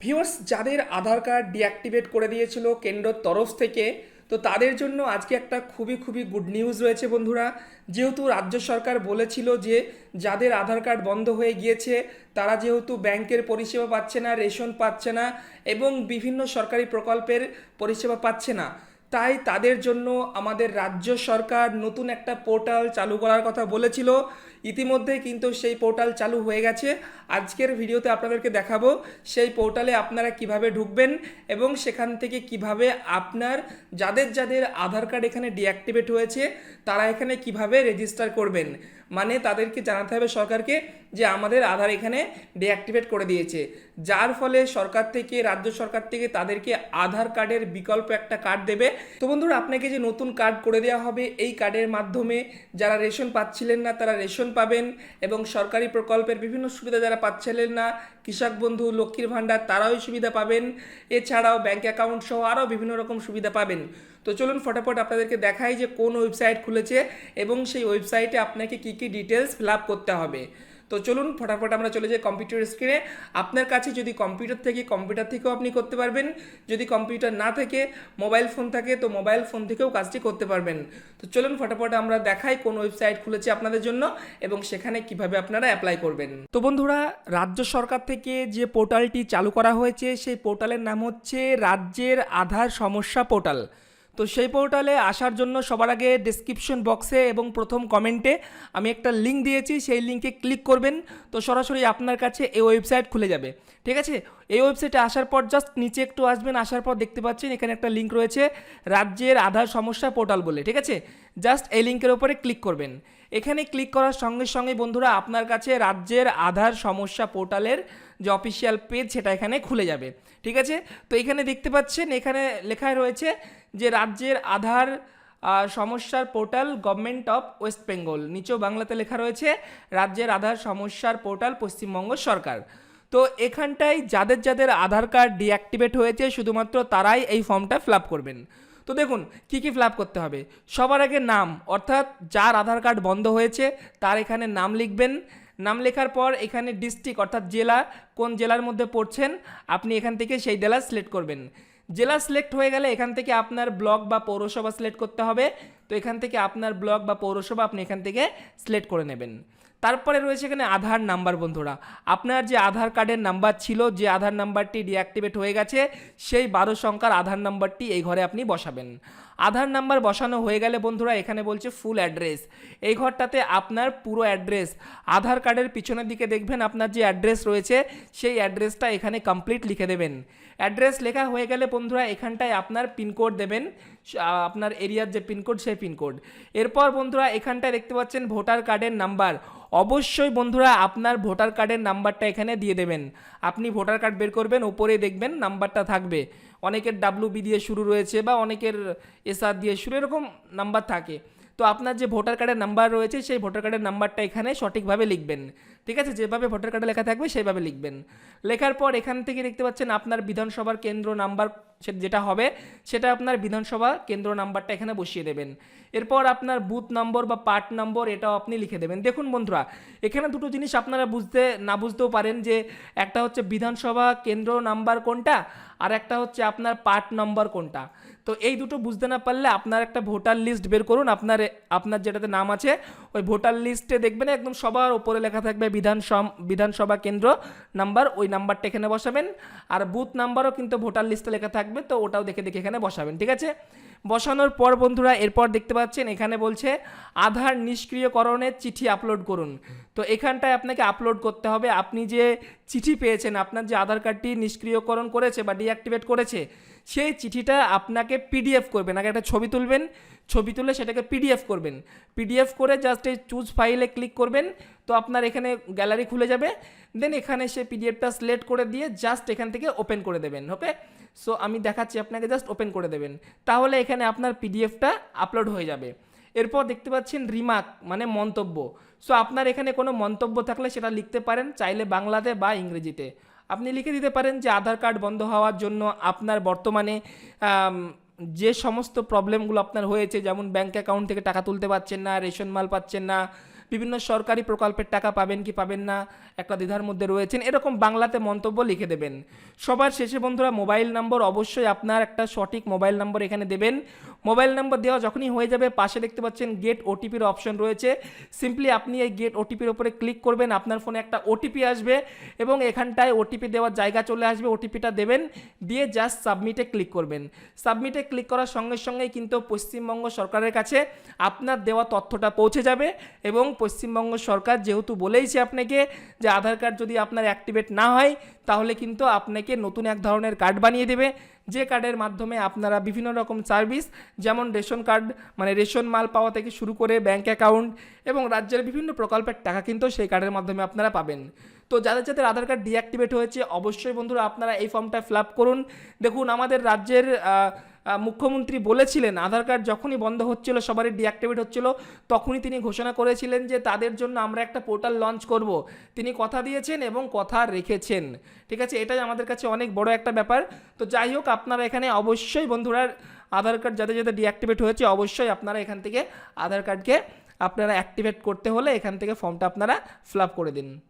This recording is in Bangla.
ভিউয়ার্স, যাদের আধার কার্ড ডিঅ্যাক্টিভেট করে দিয়েছিল কেন্দ্রর তরফ থেকে, তো তাদের জন্য আজকে একটা খুবই খুবই গুড নিউজ রয়েছে বন্ধুরা। যেহেতু রাজ্য সরকার বলেছিল যে, যাদের আধার কার্ড বন্ধ হয়ে গিয়েছে, তারা যেহেতু ব্যাংকের পরিষেবা পাচ্ছে না, রেশন পাচ্ছে না, এবং বিভিন্ন সরকারি প্রকল্পের পরিষেবা পাচ্ছে না তাই তাদের জন্য আমাদের রাজ্য সরকার নতুন একটা পোর্টাল চালু করার কথা বলেছিল। ইতিমধ্যে কিন্তু সেই পোর্টাল চালু হয়ে গেছে। আজকের ভিডিওতে আপনাদেরকে দেখাবো সেই পোর্টালে আপনারা কীভাবে ঢুকবেন এবং সেখান থেকে কীভাবে আপনার যাদের যাদের আধার কার্ড এখানে ডিঅ্যাক্টিভেট হয়েছে, তারা এখানে কীভাবে রেজিস্টার করবেন। মানে তাদেরকে জানাতে হবে সরকারকে যে আমাদের আধার এখানে ডিঅ্যাক্টিভেট করে দিয়েছে। যার ফলে সরকার থেকে, রাজ্য সরকার থেকে তাদেরকে আধার কার্ডের বিকল্প একটা কার্ড দেবে। তো বন্ধুরা, আপনাকে যে নতুন কার্ড করে দেওয়া হবে, এই কার্ডের মাধ্যমে যারা রেশন পাচ্ছিলেন না, তারা রেশন পাবেন এবং সরকারি প্রকল্পের বিভিন্ন সুবিধা যারা পাচ্ছিলেন না, কৃষক বন্ধু, লক্ষ্মীর ভাণ্ডার, তারাও সুবিধা পাবেন। এছাড়াও ব্যাঙ্ক অ্যাকাউন্ট সহ আরও বিভিন্ন রকম সুবিধা পাবেন। তো চলুন ফটাফট আপনাদেরকে দেখাই যে কোন ওয়েবসাইট খুলেছে এবং সেই ওয়েবসাইটে আপনাকে কী কী ডিটেলস ফিল করতে হবে। তো চলুন ফটাফট আমরা চলে যাই কম্পিউটার স্ক্রিনে আপনার কাছে যদি কম্পিউটার থেকে কম্পিউটার থেকেও আপনি করতে পারবেন। যদি কম্পিউটার না থেকে মোবাইল ফোন থাকে, তো মোবাইল ফোন থেকেও কাজটি করতে পারবেন। তো চলুন ফটাফট আমরা দেখাই কোন ওয়েবসাইট খুলেছে আপনাদের জন্য এবং সেখানে কীভাবে আপনারা অ্যাপ্লাই করবেন। তো বন্ধুরা, রাজ্য সরকার থেকে যে পোর্টালটি চালু করা হয়েছে, সেই পোর্টালের নাম হচ্ছে রাজ্যের আধার সমস্যা পোর্টাল তো সেই পোর্টালে আসার জন্য সবার আগে ডিসক্রিপশন বক্সে এবং প্রথম কমেন্টে আমি একটা লিঙ্ক দিয়েছি, সেই লিঙ্কে ক্লিক করবেন। তো সরাসরি আপনার কাছে এই ওয়েবসাইট খুলে যাবে। ঠিক আছে? এই ওয়েবসাইটে আসার পর জাস্ট নিচে একটু আসবেন, আসার পর দেখতে পাচ্ছেন এখানে একটা লিঙ্ক রয়েছে, রাজ্যের আধার সমস্যা পোর্টাল বলে। ঠিক আছে? জাস্ট এই লিঙ্কের ওপরে ক্লিক করবেন। এখানে ক্লিক করার সঙ্গে সঙ্গে বন্ধুরা আপনার কাছে রাজ্যের আধার সমস্যা পোর্টালের যে অফিসিয়াল পেজ সেটা এখানে খুলে যাবে। ঠিক আছে? তো এখানে দেখতে পাচ্ছেন, এখানে লেখায় রয়েছে যে রাজ্যের আধার সমস্যার portal government of West Bengal নিচেও বাংলাতে লেখা রয়েছে, রাজ্যের আধার সমস্যার পোর্টাল পশ্চিমবঙ্গ সরকার। তো এখানটায় যাদের যাদের আধার কার্ড ডিঅ্যাক্টিভেট হয়েছে, শুধুমাত্র তারাই এই ফর্মটা ফিল করবেন। তো দেখুন, কী কী ফিল করতে হবে? সবার আগে নাম, অর্থাৎ যার আধার কার্ড বন্ধ হয়েছে, তার এখানে নাম লিখবেন। নাম লেখার পর এখানে ডিস্ট্রিক্ট অর্থাৎ জেলা, কোন জেলার মধ্যে পড়ছেন, আপনি এখান থেকে সেই জেলা সিলেক্ট করবেন। জেলা সিলেক্ট হয়ে গেলে এখান থেকে আপনার ব্লক বা পৌরসভা সিলেক্ট করতে হবে। তো এখান থেকে আপনার ব্লক বা পৌরসভা আপনি এখান থেকে সিলেক্ট করে নেবেন। তারপরে রয়েছে এখানে আধার নাম্বার বন্ধুরা। আপনার যে আধার কার্ডের নাম্বার ছিল, যে আধার নাম্বারটি ডিঅ্যাক্টিভেট হয়ে গেছে, সেই বারো সংখ্যার আধার নাম্বারটি এই ঘরে আপনি বসাবেন। আধার নাম্বার বসানো হয়ে গেলে বন্ধুরা এখানে বলছে ফুল অ্যাড্রেস এই ঘরটাতে আপনার পুরো অ্যাড্রেস আধার কার্ডের পিছনের দিকে দেখবেন আপনার যে অ্যাড্রেস রয়েছে, সেই অ্যাড্রেসটা এখানে কমপ্লিট লিখে দেবেন। অ্যাড্রেস লেখা হয়ে গেলে বন্ধুরা এখানটায় আপনার পিনকোড দেবেন। আপনার এরিয়ার যে পিনকোড সেই পিনকোড এরপর বন্ধুরা এখানটায় দেখতে পাচ্ছেন ভোটার কার্ডের নাম্বার অবশ্যই বন্ধুরা আপনার ভোটার কার্ডের নাম্বারটা এখানে দিয়ে দেবেন। আপনি ভোটার কার্ড বের করবেন ওপরে দেখবেন নাম্বারটা থাকবে। অনেকের ডাব্লু বি দিয়ে শুরু রয়েছে বা অনেকের এসআর দিয়ে শুরু, এরকম নাম্বার থাকে। তো আপনার যে ভোটার কার্ডের নাম্বার রয়েছে, সেই ভোটার কার্ডের নাম্বারটা এখানে সঠিকভাবে লিখবেন। ঠিক আছে? যেভাবে ভোটার কার্ডে লেখা থাকবে, সেইভাবে লিখবেন। লেখার পর এখান থেকে দেখতে পাচ্ছেন আপনার বিধানসভার কেন্দ্র নাম্বার সে- যেটা হবে, সেটা আপনার বিধানসভা কেন্দ্র নাম্বারটা এখানে বসিয়ে দেবেন। এরপর আপনার বুথ নম্বর বা পার্ট নম্বর এটাও আপনি লিখে দেবেন। দেখুন বন্ধুরা, এখানে দুটো জিনিস আপনারা বুঝতে, না বুঝতেও পারেন যে একটা হচ্ছে বিধানসভা কেন্দ্র নাম্বার কোনটা, আর একটা হচ্ছে আপনার পার্ট নম্বর কোনটা। তো এই দুটো বুঝতে না পারলে আপনার একটা ভোটার লিস্ট বের করুন, আপনার আপনার যেটাতে নাম আছে, ওই ভোটার লিস্টে দেখবেন একদম সবার ওপরে লেখা থাকবে বিধানসভা বিধানসভা কেন্দ্র নাম্বার, ওই নাম্বারটা এখানে বসাবেন। আর বুথ নাম্বারও কিন্তু ভোটার লিস্টে লেখা থাকবে। তো ওটাও দেখে দেখে এখানে বসাবেন, ঠিক আছে? বসানোর পর বন্ধুরা, এরপর দেখতে পাচ্ছেন, এখানে বলছে আধার নিষ্ক্রিয়করণের চিঠি আপলোড করুন। তো এখানটায় আপনাকে আপলোড করতে হবে। আপনি যে চিঠি পেয়েছেন, আপনার যে আধার কার্ডটি নিষ্ক্রিয়করণ করেছে বা ডিঅ্যাক্টিভেট করেছে, সেই চিঠিটা আপনাকে পিডিএফ করবেন। আগে একটা ছবি তুলবেন, ছবি তুলে সেটাকে পিডিএফ করবেন। পিডিএফ করে জাস্ট এই চুজ ফাইলে ক্লিক করবেন, তো আপনার এখানে গ্যালারি খুলে যাবে। দেন এখানে সে পিডিএফটা সিলেক্ট করে দিয়ে জাস্ট এখান থেকে ওপেন করে দেবেন, ওকে? সো আমি দেখাচ্ছি, আপনাকে জাস্ট ওপেন করে দেবেন। তাহলে এখানে আপনার পিডিএফটা আপলোড হয়ে যাবে। এরপর দেখতে পাচ্ছেন রিমার্ক মানে মন্তব্য। সো আপনার এখানে কোনো মন্তব্য থাকলে সেটা লিখতে পারেন, চাইলে বাংলাতে বা ইংরেজিতে। আপনি লিখে দিতে পারেন যে আধার কার্ড বন্ধ হওয়ার জন্য আপনার বর্তমানে যে সমস্ত প্রবলেমগুলো আপনার হয়েছে, যেমন ব্যাঙ্ক অ্যাকাউন্ট থেকে টাকা তুলতে পারছেন না, রেশন মাল পাচ্ছেন না বিভিন্ন সরকারি প্রকল্পের টাকা পাবেন কি পাবেন না, একটা দ্বিধার মধ্যে রয়েছেন। এরকম বাংলাতে মন্তব্য লিখে দেবেন। সবার শেষে বন্ধুরা, মোবাইল নম্বর অবশ্যই আপনার একটা সঠিক মোবাইল নম্বর এখানে দেবেন। মোবাইল নম্বর দেওয়া যখনই হয়ে যাবে, পাশে দেখতে পাচ্ছেন গেট ওটিপির অপশন রয়েছে। সিম্পলি আপনি এই গেট ওটিপির ওপরে ক্লিক করবেন, আপনার ফোনে একটা ওটিপি আসবে এবং এখানটায় ওটিপি দেওয়ার জায়গা চলে আসবে, ওটিপিটা দেবেন। দিয়ে জাস্ট সাবমিটে ক্লিক করবেন। সাবমিটে ক্লিক করার সঙ্গে সঙ্গেই কিন্তু পশ্চিমবঙ্গ সরকারের কাছে আপনার দেওয়া তথ্যটা পৌঁছে যাবে এবং পশ্চিমবঙ্গ সরকার যেহেতু বলেইছে আপনাকে যে আধার কার্ড যদি আপনার অ্যাক্টিভেট না হয়, তাহলে কিন্তু আপনাকে নতুন এক ধরনের কার্ড বানিয়ে দেবে। যে কার্ডের মাধ্যমে আপনারা বিভিন্ন রকম সার্ভিস যেমন রেশন কার্ড মানে রেশন মাল পাওয়া থেকে শুরু করে ব্যাঙ্ক অ্যাকাউন্ট এবং রাজ্যের বিভিন্ন প্রকল্পের টাকা কিন্তু সেই কার্ডের মাধ্যমে আপনারা পাবেন। তো যাদের যাদের আধার কার্ড ডিঅ্যাক্টিভেট হয়েছে, অবশ্যই বন্ধুরা আপনারা এই ফর্মটা ফিল করুন। দেখুন, আমাদের রাজ্যের মুখ্যমন্ত্রী বলেছিলেন, আধার কার্ড যখনই বন্ধ হচ্ছিল, সবারই ডিঅ্যাক্টিভেট হচ্ছিল, তখনই তিনি ঘোষণা করেছিলেন যে তাদের জন্য আমরা একটা পোর্টাল লঞ্চ করব। তিনি কথা দিয়েছেন এবং কথা রেখেছেন। ঠিক আছে? এটাই আমাদের কাছে অনেক বড় একটা ব্যাপার। তো যাই হোক, আপনারা এখানে অবশ্যই বন্ধুরা, আধার কার্ড যাদের যাদের ডিঅ্যাক্টিভেট হয়েছে, অবশ্যই আপনারা এখান থেকে আধার কার্ডকে আপনারা অ্যাক্টিভেট করতে হলে এখান থেকে ফর্মটা আপনারা ফিল করে দিন।